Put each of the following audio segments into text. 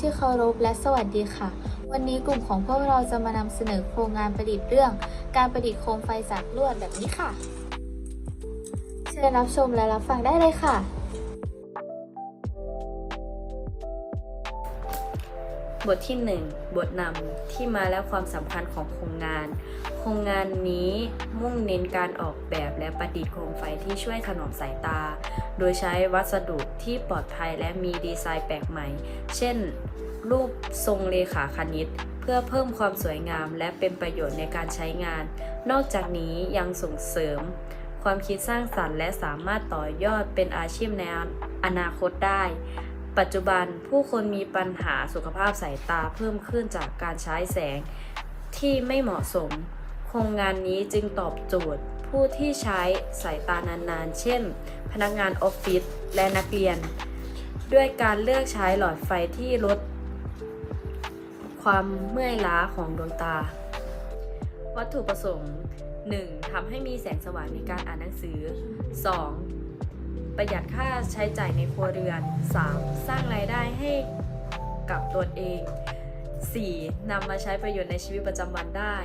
ที่เคารพและสวัสดีค่ะ วันนี้กลุ่มของพวกเราจะมานำเสนอโครงงานประดิษฐ์เรื่อง การประดิษฐ์โคมไฟจากลวดแบบนี้ค่ะ เชิญรับชมและรับฟังได้เลยค่ะ บทที่ 1 บทนำที่มาและความสำคัญของโครงงาน โครงงานนี้มุ่งเน้นการออกแบบและประดิษฐ์โคมไฟที่ช่วยถนอมสายตา โดยใช้วัสดุที่ปลอดภัยและมีดีไซน์แปลกใหม่ เช่น รูปทรงเลขาคณิต เพื่อเพิ่มความสวยงามและเป็นประโยชน์ในการใช้งาน นอกจากนี้ยังส่งเสริม ความคิดสร้างสรรค์และสามารถต่อยอดเป็นอาชีพในอนาคตได้ ปัจจุบันผู้คนมีปัญหาสุขภาพสายตาเพิ่มขึ้นจากการใช้แสงที่ไม่เหมาะสม โครงงานนี้จึงตอบโจทย์ผู้ที่ใช้สายตานานๆ เช่น พนักงานออฟฟิศและนักเรียน ด้วยการเลือกใช้หลอดไฟที่ลด ความเมื่อยล้าของดวงตา วัตถุประสงค์ 1. ทำให้มีแสงสว่างในการอ่านหนังสือ 2. ประหยัดค่าใช้จ่ายในครัวเรือน 3. สร้างรายได้ให้กับตัวเอง 4. นำมาใช้ประโยชน์ในชีวิตประจำวันได้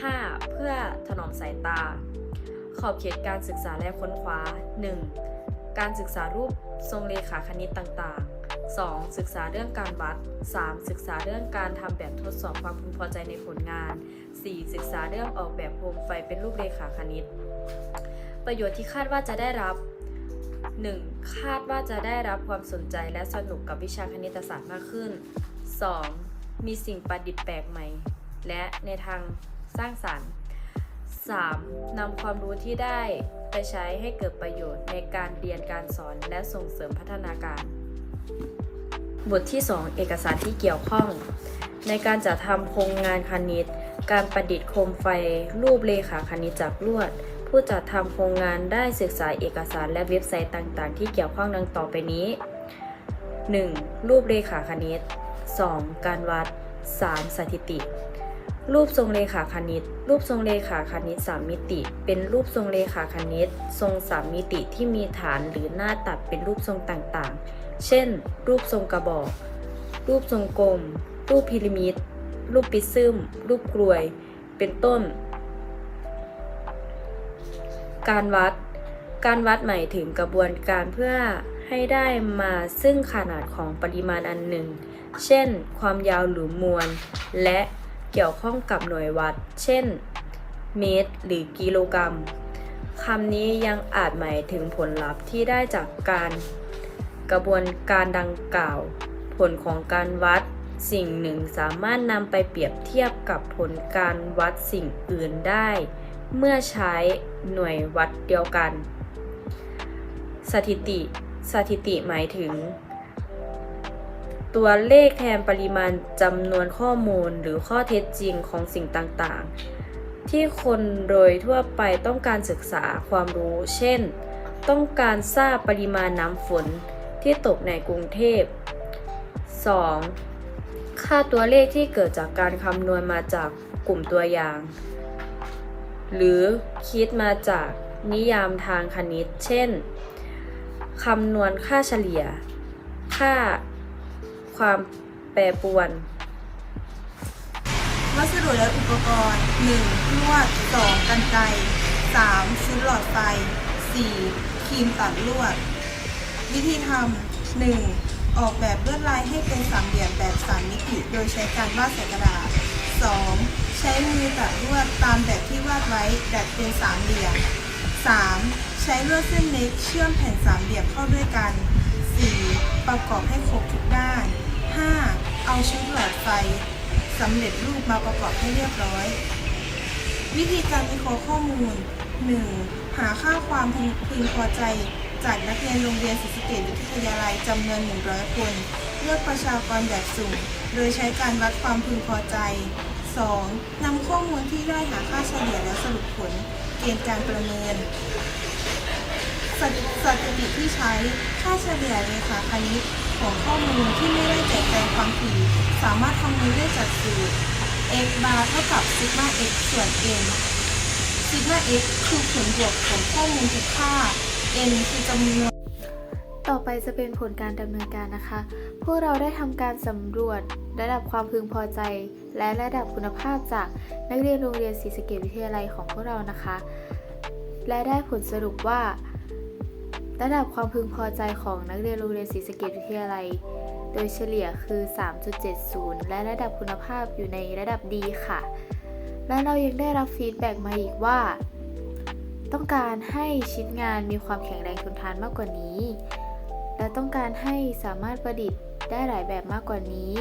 5. เพื่อถนอมสายตา ขอบเขตการศึกษาและค้นคว้า 1. การศึกษารูปทรงเลขาคณิตต่างๆ 2. ศึกษาเรื่องการวัด 3. ศึกษาเรื่องการทำแบบทดสอบความพึงพอใจในผลงาน 4. ศึกษาเรื่องออกแบบโคมไฟเป็นรูปเลขาคณิต ประโยชน์ที่คาดว่าจะได้รับ 1. คาดว่าจะได้รับความสนใจและสนุกกับวิชาคณิตศาสตร์มากขึ้น 2. มีสิ่งประดิษฐ์แปลกใหม่ และในทางสร้างสรรค์ 3. นำความรู้ที่ได้ไปใช้ให้เกิดประโยชน์ในการเรียนการสอนและส่งเสริมพัฒนาการ บทที่ 2 เอกสารที่เกี่ยวข้อง ในการจัดทำโครงงานคณิต การประดิษฐ์โคมไฟ รูปเลขาคณิตจากลวด ผู้จัดทำโครงงานได้ศึกษาเอกสารและเว็บไซต์ต่างๆ ที่เกี่ยวข้องดังต่อไปนี้ 1. รูปเลขาคณิต 2. การวัด 3. สถิติ รูปทรงเลขาคณิต รูปทรงเลขาคณิต 3 มิติ เป็นรูปทรงเลขาคณิต ทรง 3 มิติที่มีฐานหรือหน้าตัดเป็นรูปทรงต่างๆ เช่น รูปทรงกระบอก รูปทรงกลม รูปพีระมิด รูปปิซึม รูปกลวย เป็นต้น การวัด การวัดหมายถึงกระบวนการเพื่อให้ได้มาซึ่งขนาดของปริมาณอันหนึ่ง เช่น ความยาวหรือมวล และเกี่ยวข้องกับหน่วยวัด เช่น เมตร หรือกิโลกรัมคำนี้ยังอาจหมายถึงผลลัพธ์ที่ได้จากการกระบวนการดังกล่าว ผลของการวัดสิ่งหนึ่งสามารถนำไปเปรียบเทียบกับผลการวัดสิ่งอื่นได้ เมื่อใช้หน่วยวัดเดียวกัน สถิติ สถิติหมายถึง ตัวเลขแทนปริมาณจำนวนข้อมูลหรือข้อเท็จจริงของสิ่งต่างๆ ที่คนโดยทั่วไปต้องการศึกษาความรู้ เช่น ต้องการทราบปริมาณน้ำฝนที่ตกในกรุงเทพ 2. ค่าตัวเลขที่เกิดจากการคำนวณมาจากกลุ่มตัวอย่าง หรือคิดมาจากนิยามทางคณิต เช่นคำนวณค่าเฉลี่ย ค่าความแปรปรวน วัสดุและอุปกรณ์ 1. ลวด 2. กันไกร 3. ชุดหลอดไฟ 4. ครีมตัดลวด วิธีทำ 1. ออกแบบลวดลายให้เป็นสามเหลี่ยมแบบสามมิติ โดยใช้การวาดใส่กระดาษ 2. ใช้มือตัดลวดตามแบบที่วาดไว้ดัดเป็นสามเหลี่ยม 3. ใช้ลวดเส้นเล็กเชื่อมแผ่นสามเหลี่ยมเข้าด้วยกัน 4. ประกอบให้ครบทุกด้าน 5. เอาชุดหลอดไฟสำเร็จรูปมาประกอบให้เรียบร้อย วิธีการวิเคราะห์ข้อมูล 1. หาค่าความพึงพอใจจากนักเรียนโรงเรียนศรีสะเกษวิทยาลัยจำนวน 100 คน เลือกประชากรแบบสุ่ม โดยใช้การวัดความพึงพอใจ 2. นำข้อมูลที่ได้หาค่าเฉลี่ยแล้วสรุปผลเกณฑ์การประเมินสถิสถิติที่ใช้ค่าเฉลี่ยเลขาคณิตของข้อมูลที่ไม่ได้แจกแจงความถี่สามารถคำนวณได้จากสูตร x bar เท่ากับซิกมา x ส่วน n ซิกมา x คือผลบวกของข้อมูลทุกค่า n คือจำนวน ต่อไปจะเป็นผลการดำเนินการนะคะ พวกเราได้ทำการสำรวจระดับความพึงพอใจ และระดับคุณภาพจากนักเรียนโรงเรียนศรีสะเกษวิทยาลัยของพวกเรานะคะ และได้ผลสรุปว่า ระดับความพึงพอใจของนักเรียนโรงเรียนศรีสะเกษวิทยาลัย โดยเฉลี่ยคือ 3.70 และระดับคุณภาพอยู่ในระดับดีค่ะ และเรายังได้รับฟีดแบ็กมาอีกว่า ต้องการให้ชิ้นงานมีความแข็งแรงทนทานมากกว่านี้ และต้องการให้สามารถประดิษฐ์ได้หลายแบบมากกว่านี้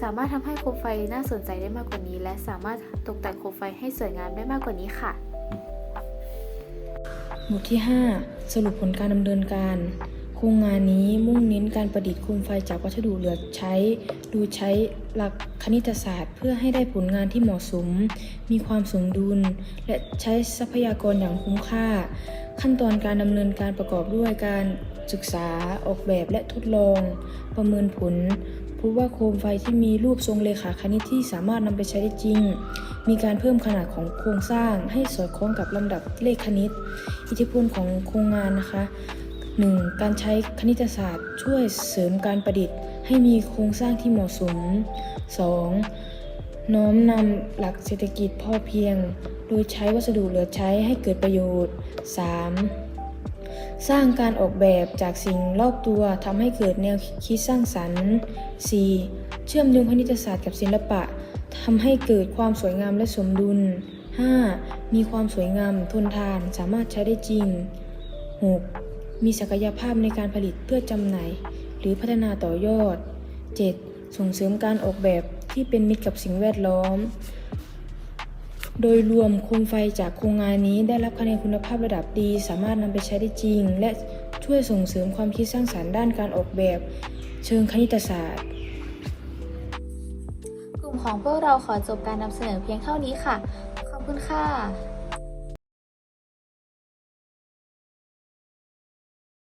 สามารถทำให้โคมไฟน่าสนใจได้มากกว่านี้ และสามารถตกแต่งโคมไฟให้สวยงามได้มากกว่านี้ค่ะบทที่ 5 สรุปผลการดำเนินการโครงงานนี้มุ่งเน้นการประดิษฐ์โคมไฟจากวัสดุเหลือใช้ โดยใช้หลักคณิตศาสตร์ เพื่อให้ได้ผลงานที่เหมาะสม มีความสมดุล และใช้ทรัพยากรอย่างคุ้มค่า ขั้นตอนการดำเนินการประกอบด้วยการ ศึกษาออกแบบและทดลอง ประเมินผลพบว่าโคมไฟที่มีรูปทรงเลขาคณิตที่สามารถนำไปใช้ได้จริง มีการเพิ่มขนาดของโครงสร้างให้สอดคล้องกับลำดับเลขคณิต อิทธิพลของโครงงานนะคะ 1. การใช้คณิตศาสตร์ ช่วยเสริมการประดิษฐ์ ให้มีโครงสร้างที่เหมาะสม 2. น้อมนำหลักเศรษฐกิจพอเพียง โดยใช้วัสดุเหลือใช้ให้เกิดประโยชน์ 3. สร้างการออกแบบจากสิ่งรอบตัวทำให้เกิดแนวคิดสร้างสรรค์ 4. เชื่อมโยงคณิตศาสตร์กับศิลปะทำให้เกิดความสวยงามและสมดุล 5. มีความสวยงามทนทานสามารถใช้ได้จริง 6. มีศักยภาพในการผลิตเพื่อจำหน่าย หรือพัฒนาต่อยอด 7. ส่งเสริมการออกแบบที่เป็นมิตรกับสิ่งแวดล้อม โดยรวมโคมไฟจากโครงงานนี้ได้รับคะแนนคุณภาพระดับดี สามารถนำไปใช้ได้จริง และช่วยส่งเสริมความคิดสร้างสรรค์ด้านการออกแบบ เชิงคณิตศาสตร์ กลุ่มของพวกเราขอจบการนำเสนอเพียงเท่านี้ค่ะ ขอบคุณค่ะ